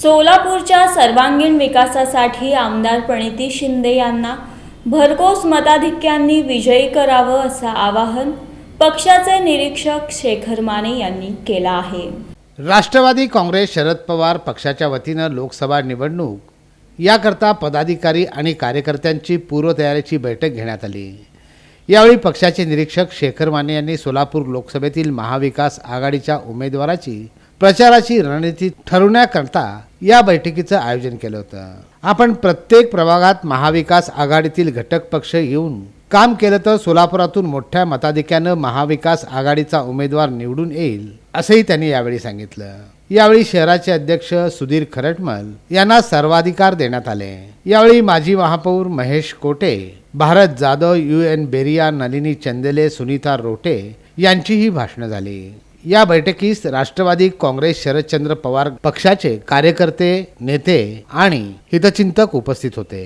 सोलापूरच्या सर्वांगीण विकासासाठी आमदार प्रणिती शिंदे यांना भरघोस मताधिक्यांनी विजयी करावं असं आवाहन पक्षाचे निरीक्षक शेखर माने यांनी केलं आहे. राष्ट्रवादी काँग्रेस शरद पवार पक्षाच्या वतीनं लोकसभा निवडणूक याकरता पदाधिकारी आणि कार्यकर्त्यांची पूर्वतयारीची बैठक घेण्यात आली. यावेळी पक्षाचे निरीक्षक शेखर माने यांनी सोलापूर लोकसभेतील महाविकास आघाडीच्या उमेदवाराची प्रचाराची रणनीती ठरवण्याकरता या बैठकीचं आयोजन केलं होतं. आपण प्रत्येक प्रभागात महाविकास आघाडीतील घटक पक्ष येऊन काम केलं तर सोलापुरातून मोठ्या मताधिक्यानं महाविकास आघाडीचा उमेदवार निवडून येईल असंही त्यांनी यावेळी सांगितलं. यावेळी शहराचे अध्यक्ष सुधीर खरटमल यांना सर्वाधिकार देण्यात आले. यावेळी माजी महापौर महेश कोटे भारत जाधव यू एन बेरिया नलिनी चंदेले सुनीता रोटे यांचीही भाषणं झाली. या बैठकीस राष्ट्रवादी काँग्रेस शरदचंद्र पवार पक्षाचे कार्यकर्ते नेते आणि हितचिंतक उपस्थित होते.